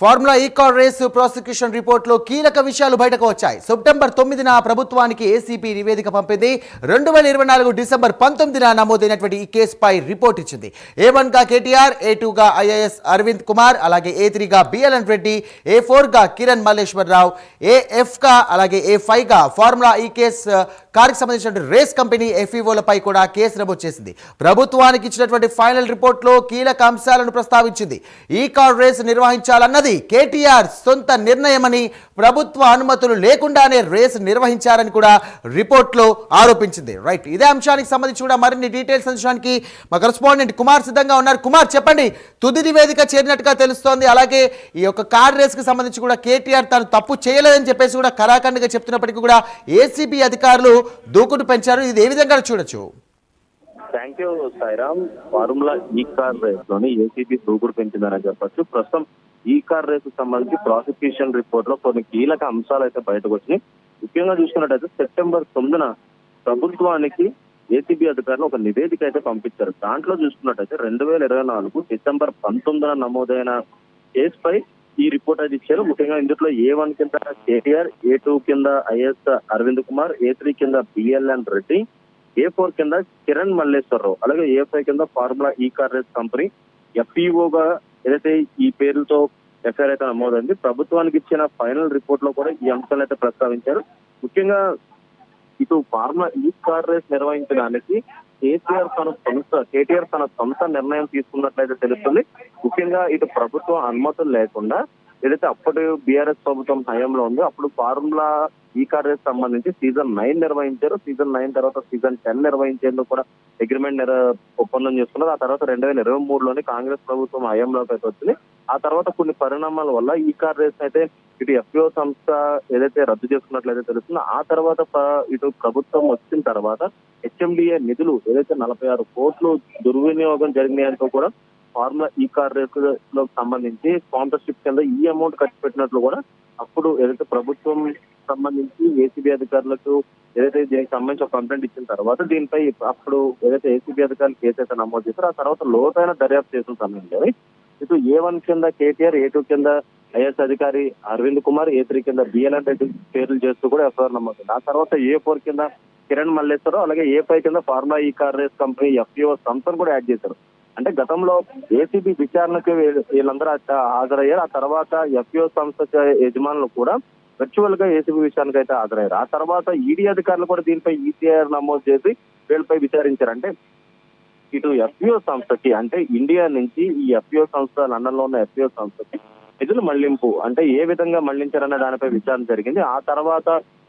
Formula E car race prosecution రిపోర్ట్లో కీలక విషయాలు బయటకు వచ్చాయి. సెప్టెంబర్ తొమ్మిదిన ప్రభుత్వానికి ఏసీపీ నివేదిక పంపింది. రెండు వేల ఇరవై నాలుగు డిసెంబర్ పంతొమ్మిదిన నమోదైనటువంటి ఈ కేసుపై రిపోర్ట్ ఇచ్చింది. ఏ వన్గా కేటీఆర్ ఏ టూగా ఐఏఎస్ అరవింద్ కుమార్ అలాగే ఏ త్రీగా బిఎల్ఎన్ రెడ్డి ఏ ఫోర్గా కిరణ్ మల్లేశ్వరరావు ఏ ఎఫ్గా అలాగే ఏ ఫైవ్గా ఫార్ములా ఈ కేసు కారుకు సంబంధించిన రేస్ కంపెనీ ఎఫ్ఈఓలపై కూడా కేసు నమోదు చేసింది. ప్రభుత్వానికి ఇచ్చినటువంటి ఫైనల్ రిపోర్ట్లో కీలక అంశాలను ప్రస్తావించింది. ఈ కార్ రేస్ నిర్వహించాలన్నది కేటీఆర్ సొంత నిర్ణయమని ప్రభుత్వ అనుమతులు లేకుండానే రేస్ నిర్వహించారని కూడా రిపోర్ట్లో ఆరోపించింది. రైట్ ఇదే అంశానికి సంబంధించి కూడా మరిన్ని డీటెయిల్స్ అందించడానికి మా కరస్పాండెంట్ కుమార్ సిద్ధంగా ఉన్నారు. కుమార్ చెప్పండి. తుది నివేదిక చేరినట్టుగా తెలుస్తోంది. అలాగే ఈ యొక్క కార్ రేస్కి సంబంధించి కూడా కేటీఆర్ తాను తప్పు చేయలేదని చెప్పేసి కూడా కరాఖండ్గా చెప్తున్నప్పటికీ కూడా ఏసీబీ అధికారులు దూకుడు పెంచారు. ఇది ఏ విధంగా చూడొచ్చు? Thank you Sairam. Formula E car రేస్లోని ACB దూకుడు పెంచిందని చెప్పొచ్చు. ప్రస్తుతం ఈ కార్ రేస్ సంబంధించి ప్రాసిక్యూషన్ రిపోర్ట్లో కొన్ని కీలక అంశాలు అయితే బయటకు వచ్చినాయి ముఖ్యంగా చూసుకున్నట్టయితే సెప్టెంబర్ తొమ్మిదిన ప్రభుత్వానికి ఏసీబీ అధికారులు ఒక నివేదిక అయితే పంపించారు. దాంట్లో చూసుకున్నట్టయితే రెండు వేల ఇరవై నాలుగు డిసెంబర్ పంతొమ్మిదిన నమోదైన కేసుపై ఈ రిపోర్ట్ అయితే ఇచ్చారు. ముఖ్యంగా ఇందులో ఏ వన్ కింద కేటీఆర్ ఏ టూ కింద IAS Arvind Kumar A three కింద బిఎల్ఎన్ రెడ్డి ఏ ఫోర్ కింద కిరణ్ మల్లేశ్వరరావు అలాగే ఏ ఫైవ్ కింద Formula e E car race company ఎఫ్ఈఓగా ఏదైతే ఈ పేర్లతో ఎఫ్ఐఆర్ అయితే నమోదైంది ప్రభుత్వానికి ఇచ్చిన ఫైనల్ రిపోర్ట్లో కూడా ఈ అంశాలు అయితే ప్రస్తావించారు. ముఖ్యంగా ఇటు Formula e E car race నిర్వహించడానికి కేటీఆర్ తన సొంత కేటీఆర్ తన సొంత నిర్ణయం తీసుకున్నట్లయితే తెలుస్తుంది. ముఖ్యంగా ఇటు ప్రభుత్వం అనుమతులు లేకుండా ఏదైతే అప్పటి బీఆర్ఎస్ ప్రభుత్వం హయాంలో ఉందో అప్పుడు ఫార్ములా ఈ కార్ రేస్ సంబంధించి సీజన్ నైన్ నిర్వహించారు. సీజన్ నైన్ తర్వాత సీజన్ టెన్ నిర్వహించేందుకు కూడా అగ్రిమెంట్ ఒప్పందం చేసుకున్నారు. ఆ తర్వాత రెండు వేల ఇరవై మూడులోనే కాంగ్రెస్ ప్రభుత్వం హయాంలోకి అయితే వచ్చింది. ఆ తర్వాత కొన్ని పరిణామాల వల్ల ఈ కార్ రేస్ అయితే ఇటు ఎఫ్ఓ సంస్థ ఏదైతే రద్దు చేసుకున్నట్లయితే తెలుస్తుందో ఆ తర్వాత ఇటు ప్రభుత్వం వచ్చిన తర్వాత హెచ్ఎండిఏ నిధులు ఏదైతే నలభై ఆరు కోట్లు దుర్వినియోగం జరిగినాయంటూ కూడా ఫార్ములా ఈ కార్ రేస్ సంబంధించి స్పాన్సర్షిప్ కింద ఈ అమౌంట్ ఖర్చు పెట్టినట్లు కూడా అప్పుడు ఏదైతే ప్రభుత్వం సంబంధించి ఏసీబీ అధికారులకు ఏదైతే దీనికి సంబంధించి ఒక కంప్లైంట్ ఇచ్చిన తర్వాత దీనిపై అప్పుడు ఏదైతే ఏసీబీ అధికారులు కేసు అయితే నమోదు చేశారో ఆ తర్వాత లోతైన దర్యాప్తు చేసిన సమయంలో ఇటు ఏ వన్ కింద కేటీఆర్ ఏ టూ కింద ఐఎస్ అధికారి అరవింద్ కుమార్ ఏ త్రీ కింద బిఎల్ఎన్ రెడ్డి పేర్లు చేస్తూ కూడా ఎఫ్ఐఆర్ నమోదు. ఆ తర్వాత ఏ ఫోర్ కింద కిరణ్ మల్లేశ్వరరావు అలాగే ఏ ఫైవ్ కింద Formula E car race company FEO సంస్థను కూడా యాడ్ చేశారు. అంటే గతంలో ఏసీబీ విచారణకు వీళ్ళందరూ హాజరయ్యారు. ఆ తర్వాత ఎఫ్ఈఓ సంస్థ యజమానులు కూడా వర్చువల్గా ఏసీబీ విషయానికి అయితే హాజరయ్యారు. ఆ తర్వాత ఈడీ అధికారులు కూడా దీనిపై ఈసీఆర్ నమోదు చేసి వీళ్ళపై విచారించారు. అంటే ఇటు ఎఫ్ఈఓ సంస్థకి అంటే ఇండియా నుంచి ఈ ఎఫ్ఈఓ సంస్థ లండన్లో ఉన్న ఎఫ్ఈఓ సంస్థకి నిధులు మళ్ళింపు అంటే ఏ విధంగా మళ్ళించారనే దానిపై విచారణ జరిగింది. ఆ తర్వాత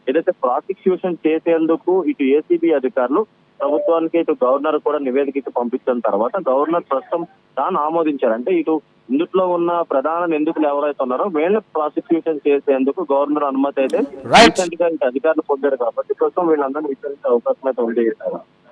ఏదైతే ప్రాసిక్యూషన్ చేసేందుకు ఇటు ఏసీబీ అధికారులు ప్రభుత్వానికి ఇటు గవర్నర్ కూడా నివేదిక పంపించిన తర్వాత గవర్నర్ ప్రస్తుతం తాను ఆమోదించారు. అంటే ఇటు ఇందులో ఉన్న ప్రధాన నిందితులు ఎవరైతే ఉన్నారో వీళ్ళని ప్రాసిక్యూషన్ చేసేందుకు గవర్నర్ అనుమతి అయితే. రీసెంట్గా ఇటు అధికారులు పొందారు కాబట్టి ప్రస్తుతం వీళ్ళందరినీ విచారించే అవకాశం అయితే ఉంది.